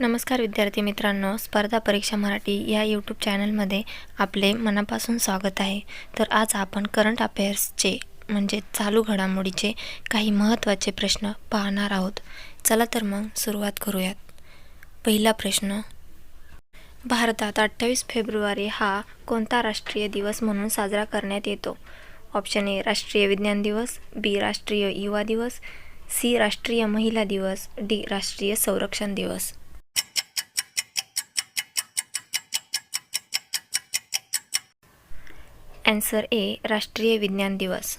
नमस्कार विद्यार्थी मित्रांनो स्पर्धा परीक्षा मराठी या यूट्यूब चॅनलमध्ये आपले मनापासून स्वागत आहे. तर आज आपण करंट अफेअर्सचे म्हणजे चालू घडामोडीचे काही महत्त्वाचे प्रश्न पाहणार आहोत. चला तर मग सुरुवात करूयात. पहिला प्रश्न भारतात अठ्ठावीस फेब्रुवारी हा कोणता राष्ट्रीय दिवस म्हणून साजरा करण्यात येतो? ऑप्शन ए राष्ट्रीय विज्ञान दिवस बी राष्ट्रीय युवा दिवस सी राष्ट्रीय महिला दिवस डी राष्ट्रीय संरक्षण दिवस. ॲन्सर ए राष्ट्रीय विज्ञान दिवस.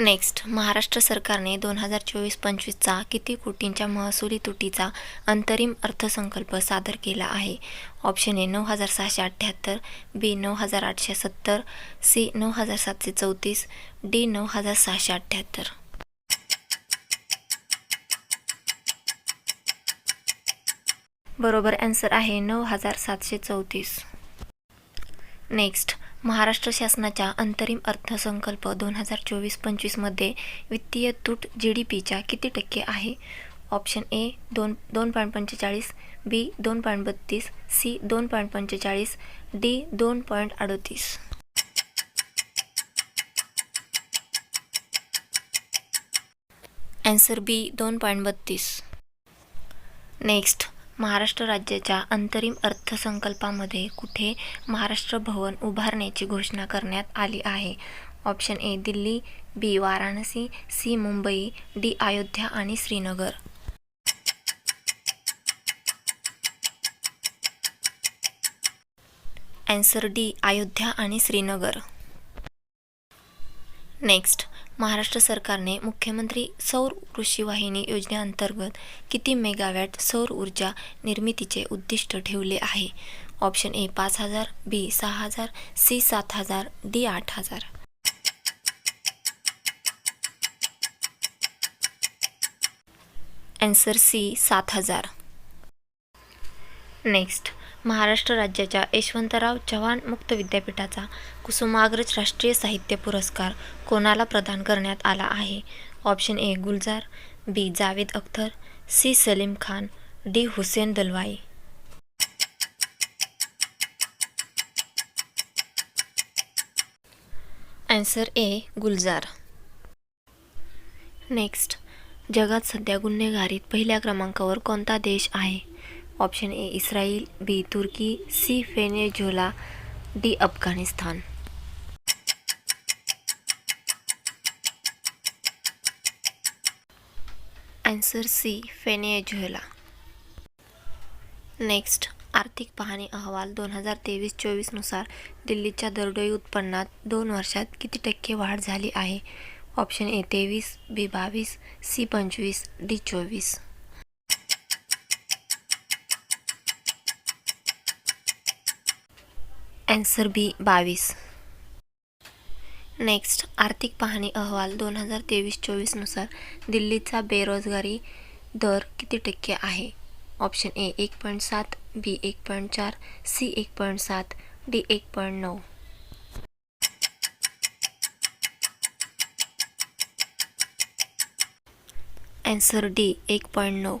नेक्स्ट महाराष्ट्र सरकारने दोन हजार चोवीस पंचवीसचा किती कोटींच्या महसुली तुटीचा अंतरिम अर्थसंकल्प सादर केला आहे? ऑप्शन ए नऊ हजार सहाशे अठ्ठ्याहत्तर बी नऊ हजार आठशे सत्तर सी नऊ हजार सातशे चौतीस डी नऊ हजार सहाशे अठ्ठ्याहत्तर. बरोबर ॲन्सर आहे नऊ हजार सातशे चौतीस. नेक्स्ट महाराष्ट्र शासनाच्या अंतरिम अर्थसंकल्प दोन हजार चोवीस पंचवीसमध्ये वित्तीय तूट जी डी पीच्या किती टक्के आहे? ऑप्शन ए दोन दोन पॉईंट पंचेचाळीस बी दोन पॉईंट बत्तीस सी दोन पॉईंट पंचेचाळीस डी दोन पॉईंट अडतीस. ॲन्सर बी दोन पॉईंट बत्तीस. नेक्स्ट महाराष्ट्र राज्याच्या अंतरिम अर्थसंकल्पामध्ये कुठे महाराष्ट्र भवन उभारण्याची घोषणा करण्यात आली आहे? Option A Delhi B Varanasi C Mumbai D Ayodhya आणि श्रीनगर. ॲन्सर डी अयोध्या आणि श्रीनगर. नेक्स्ट महाराष्ट्र सरकारने मुख्यमंत्री सौर कृषी वाहिनी योजनेअंतर्गत किती मेगावॅट सौर ऊर्जा निर्मितीचे उद्दिष्ट ठेवले आहे? ऑप्शन ए पाच हजार बी सहा हजार सी सात हजार डी आठ हजार. ॲन्सर सी सात हजार. नेक्स्ट महाराष्ट्र राज्याच्या यशवंतराव चव्हाण मुक्त विद्यापीठाचा कुसुमाग्रज राष्ट्रीय साहित्य पुरस्कार कोणाला प्रदान करण्यात आला आहे? Option A Gulzar B Javed Akhtar C Salim Khan D Hussain Dalwai. Answer A Gulzar. Next जगात सध्या गुन्हेगारीत पहिल्या क्रमांकावर कोणता देश आहे? Option A Israel B Turkey C Venezuela D Afghanistan. Answer C Venezuela next आर्थिक पाहणी अहवाल दोन हजार तेवीस चोवीसनुसार दिल्लीच्या दरडोई उत्पन्नात दोन वर्षात किती टक्के वाढ झाली आहे? ऑप्शन ए तेवीस बी बावीस सी पंचवीस डी चोवीस. ॲन्सर बी बावीस. नेक्स्ट आर्थिक पाहणी अहवाल दोन हजार तेवीस चोवीसनुसार दिल्लीचा बेरोजगारी दर किती टक्के आहे? ऑप्शन ए एक पॉईंट सात बी एक पॉईंट चार सी एक पॉईंट सात डी एक पॉईंट नऊ. ॲन्सर डी एक पॉईंट नऊ.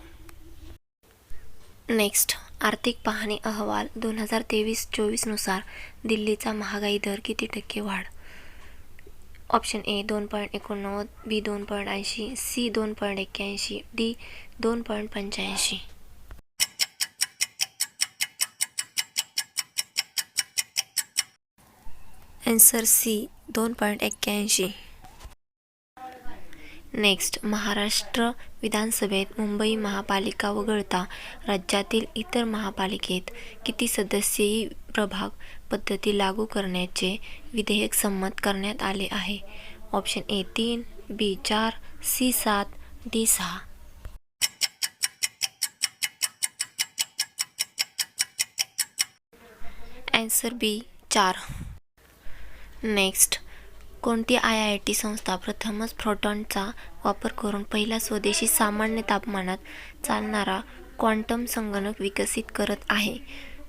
नेक्स्ट आर्थिक पाहणी अहवाल दोन हजार तेवीस चोवीसनुसार दिल्लीचा महागाई दर किती टक्के वाढ? ऑप्शन ए दोन पॉईंट एकोणनव्वद बी दोन पॉईंट ऐंशी सी दोन पॉईंट एक्क्याऐंशी डी दोन पॉईंट पंच्याऐंशी. अँसर सी दोन पॉईंट एक्क्याऐंशी. नेक्स्ट महाराष्ट्र विधानसभेत मुंबई महापालिका वगळता राज्यातील इतर महापालिकेत किती सदस्यीय प्रभाग पद्धती लागू करण्याचे विधेयक संमत करण्यात आले आहे? ऑप्शन ए तीन बी चार सी सात डी सहा. ॲन्सर बी चार. नेक्स्ट कोणती आय आय टी संस्था प्रथमच प्रोटॉनचा वापर करून पहिला स्वदेशी सामान्य तापमानात चालणारा क्वांटम संगणक विकसित करत आहे?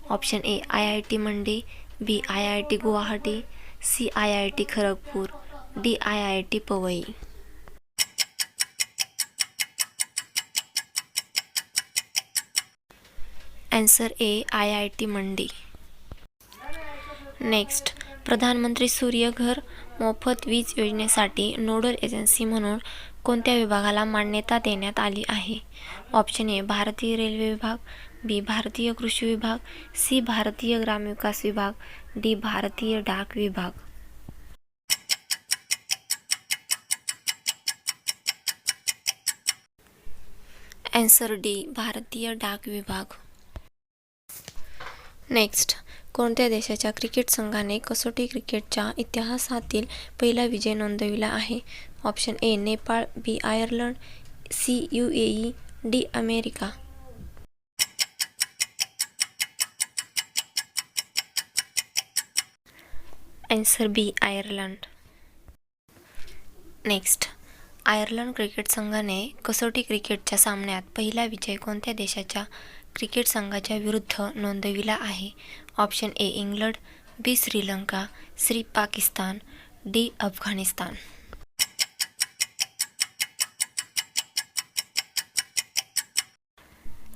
Option A I I T Mandi B I I T Guwahati C I I T Kharagpur D I I T Powai. Answer A I I T Mandi. Next प्रधानमंत्री सूर्यघर मोफत वीज योजनेसाठी नोडल एजन्सी म्हणून कोणत्या विभागाला मान्यता देण्यात आली आहे? ऑप्शन ए भारतीय रेल्वे विभाग बी भारतीय कृषी विभाग सी भारतीय ग्रामविकास विभाग डी भारतीय डाक विभाग. ॲन्सर डी भारतीय डाक विभाग. नेक्स्ट कोणत्या देशाच्या क्रिकेट संघाने कसोटी क्रिकेटच्या इतिहासातील पहिला विजय नोंदविला आहे? Option A Nepal B Ireland C U A E D America. Answer B Ireland. Next Ireland cricket संघाने कसोटी क्रिकेटच्या सामन्यात पहिला विजय कोणत्या देशाच्या क्रिकेट संघाच्या विरुद्ध नोंदविला आहे. Option A England B Sri Lanka C Pakistan D Afghanistan.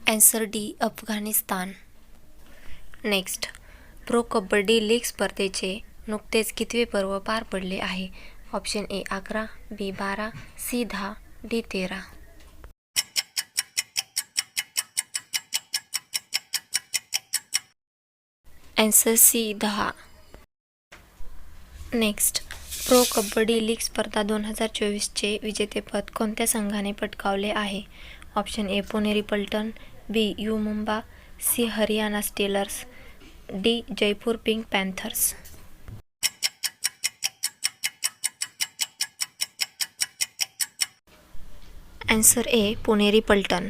Answer D Afghanistan. Next pro Kabaddi league स्पर्धेचे नुकतेच कितवे पर्व पार पडले आहे? ऑप्शन ए अकरा बी बारा सी दहा डी तेरा. ॲन्सर सी दहा. नेक्स्ट प्रो कबड्डी लीग स्पर्धा दोन हजार चोवीसचे विजेतेपद कोणत्या संघाने पटकावले आहे? Option A Puneri Paltan B U Mumba. C Haryana Steelers. D Jaipur Pink Panthers. Answer A Puneri Paltan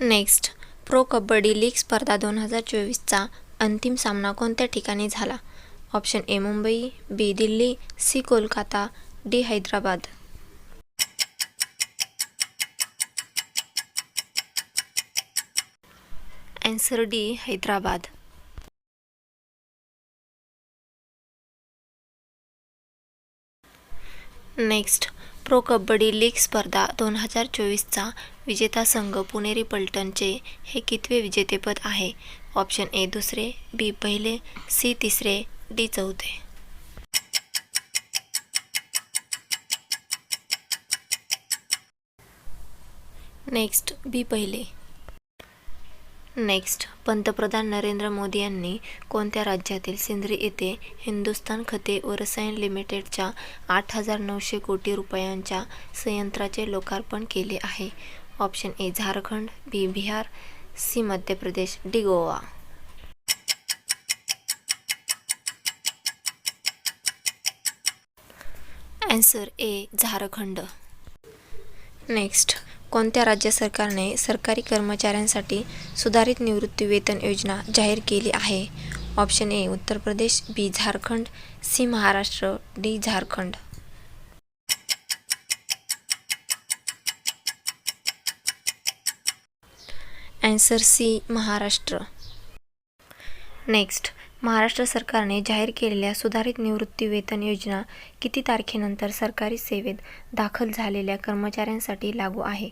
next pro Kabaddi league स्पर्धा दोन हजार चोवीसचा अंतिम सामना कोणत्या ठिकाणी झाला? Option A Mumbai B Delhi C Kolkata D Hyderabad. Answer D Hyderabad. Next pro Kabaddi league स्पर्धा दोन हजार चोवीसचा विजेता संघ पुणेरी पलटणचे हे कितवे विजेतेपद आहे? ऑप्शन ए दुसरे बी पहिले सी तिसरे डी चौथे. नेक्स्ट बी पहिले. नेक्स्ट. पंतप्रधान नरेंद्र मोदी यांनी कोणत्या राज्यातील सिंद्री येथे हिंदुस्तान खते व रसायन लिमिटेडच्या आठ हजार नऊशे कोटी रुपयांच्या संयंत्राचे लोकार्पण केले आहे? Option A Jharkhand B Bihar C Madhya Pradesh D Goa. Answer A Jharkhand. Next कोणत्या राज्य सरकारने सरकारी कर्मचाऱ्यांसाठी सुधारित निवृत्ती वेतन योजना जाहीर केली आहे? Option A Uttar Pradesh B Jharkhand C Maharashtra D Jharkhand. Answer C Maharashtra. Next Maharashtra सरकारने जाहीर केलेल्या सुधारित निवृत्ती वेतन योजना किती तारखेनंतर सरकारी सेवेत दाखल झालेल्या कर्मचाऱ्यांसाठी लागू आहे?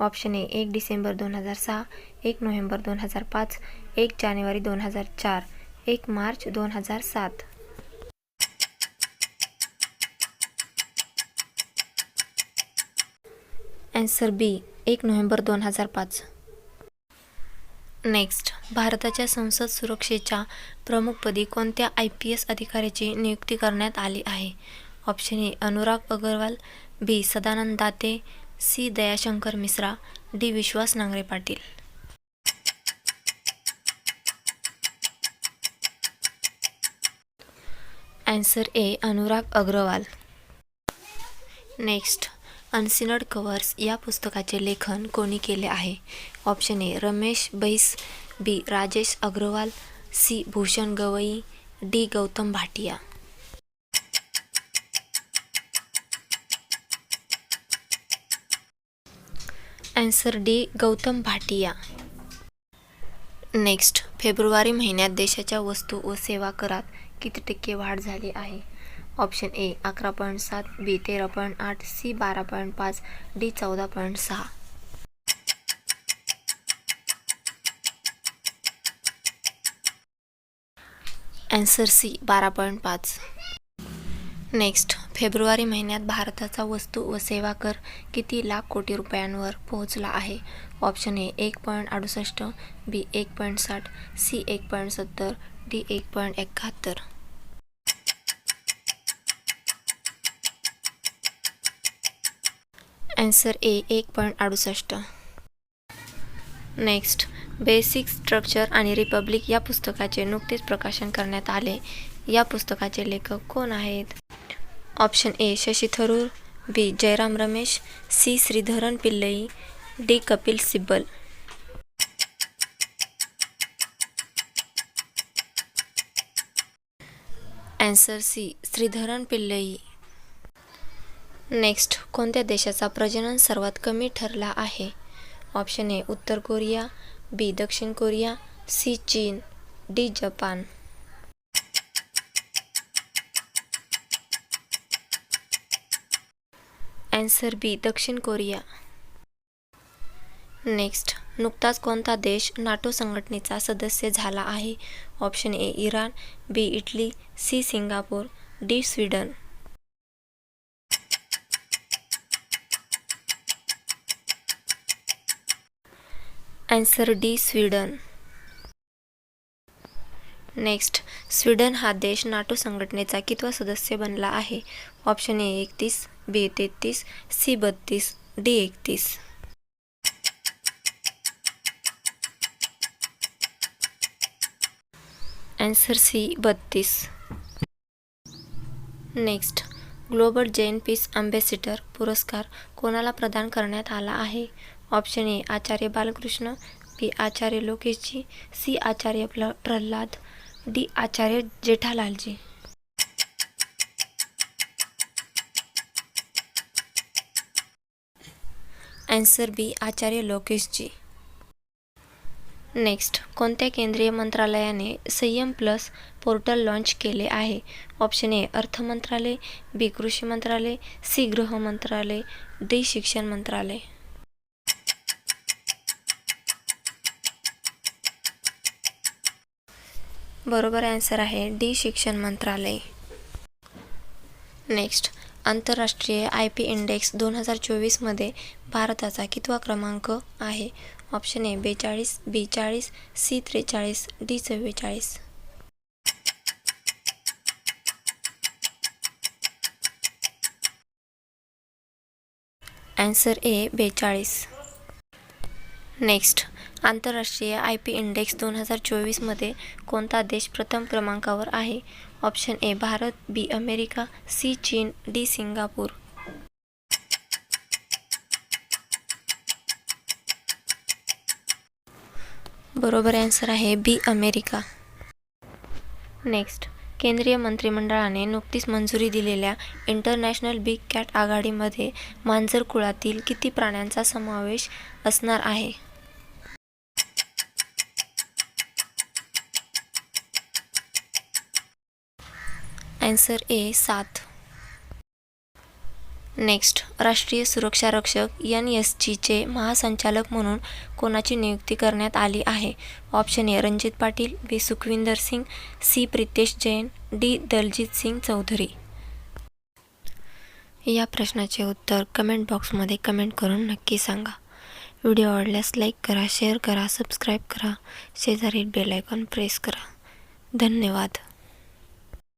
ऑप्शन ए एक डिसेंबर दोन हजार सहा एक नोव्हेंबर दोन हजार पाच एक जानेवारी दोन हजार चार एक मार्च दोन हजार सात. अँसर बी एक नोव्हेंबर दोन हजार पाच. नेक्स्ट भारताच्या संसद सुरक्षेच्या प्रमुखपदी कोणत्या आय पी एस अधिकाऱ्याची नियुक्ती करण्यात आली आहे? Option A Anurag Agrawal. B Sadanand Date. C Dayashankar Mishra. D Vishwas Nangare Patil. Answer A Anurag Agrawal. Next unsealed covers या पुस्तकाचे लेखन कोणी केले आहे? Option A Ramesh Bais B Rajesh Agrawal C Bhushan Gavai D Gautam Bhatia. Answer D Gautam Bhatia. Next February महिन्यात देशाच्या वस्तू व सेवा करात किती टक्के वाढ झाली आहे? ऑप्शन ए अकरा पॉईंट सात बी तेरा पॉईंट आठ सी बारा पॉईंट पाच डी चौदा पॉईंट सहा. ॲन्सर सी बारा पॉईंट पाच. नेक्स्ट फेब्रुवारी महिन्यात भारताचा वस्तू व सेवा कर किती लाख कोटी रुपयांवर पोहोचला आहे? ऑप्शन ए एक पॉईंट अडुसष्ट बी एक पॉईंट साठ सी एक पॉईंट सत्तर डी एक पॉईंट एकाहत्तर. ॲन्सर ए एक पॉईंट अडुसष्ट. नेक्स्ट बेसिक स्ट्रक्चर आणि रिपब्लिक या पुस्तकाचे नुकतेच प्रकाशन करण्यात आले. या पुस्तकाचे लेखक कोण आहेत? Option A Shashi Tharoor. B Jairam Ramesh. C Sreedharan Pillai. D Kapil Sibal. Answer C Sreedharan Pillai. Next कोणत्या देशाचा प्रजनन सर्वात कमी ठरला आहे? ऑप्शन ए उत्तर कोरिया बी दक्षिण कोरिया सी चीन डी जपान. ॲन्सर बी दक्षिण कोरिया. नेक्स्ट नुकताच कोणता देश नाटो संघटनेचा सदस्य झाला आहे? Option A Iran B Italy C Singapore D Sweden. Answer D Sweden next Sweden हा देश नाटो संघटनेचा कितवा सदस्य बनला आहे? ऑप्शन ए एकतीस बी तेहतीस सी बत्तीस डी एकतीस. ॲन्सर सी बत्तीस. Next global Jain peace ambassador पुरस्कार कोणाला प्रदान करण्यात आला आहे? Option A Acharya Balkrishna B Acharya Lokeshji C Acharya प्ल Pralhad D Acharya Jethalalji. Answer B Acharya Lokeshji. Next कोणत्या केंद्रीय मंत्रालयाने संयम प्लस पोर्टल लॉन्च केले आहे? ऑप्शन ए अर्थ मंत्रालय बी कृषी मंत्रालय सी गृह मंत्रालय डी शिक्षण मंत्रालय. बरोबर ॲन्सर आहे डी शिक्षण मंत्रालय. नेक्स्ट आंतरराष्ट्रीय आय पी इंडेक्स दोन हजार चोवीसमध्ये भारताचा कितवा क्रमांक आहे? ऑप्शन ए बेचाळीस बी चाळीस सी त्रेचाळीस डी चव्वेचाळीस. ॲन्सर ए बेचाळीस. नेक्स्ट आंतरराष्ट्रीय आय पी इंडेक्स दोन हजार चोवीसमध्ये कोणता देश प्रथम क्रमांकावर आहे? Option A Bharat B America C चीन डी सिंगापूर. बरोबर ॲन्सर आहे बी अमेरिका. नेक्स्ट केंद्रीय मंत्रिमंडळाने नुकतीच मंजुरी दिलेल्या इंटरनॅशनल बिग कॅट आघाडीमध्ये मांजर कुळातील किती प्राण्यांचा समावेश असणार आहे? ॲन्सर ए सात. नेक्स्ट राष्ट्रीय सुरक्षा रक्षक एन एस जीचे महासंचालक म्हणून कोणाची नियुक्ती करण्यात आली आहे? Option A Ranjit Patil B Sukhwinder Singh C Pritesh Jain D Daljit Singh Chaudhary. या प्रश्नाचे उत्तर कमेंट बॉक्समध्ये कमेंट करून नक्की सांगा. व्हिडिओ आवडल्यास लाईक करा शेअर करा सबस्क्राईब करा. शेजारी बेल आयकॉन प्रेस करा. धन्यवाद.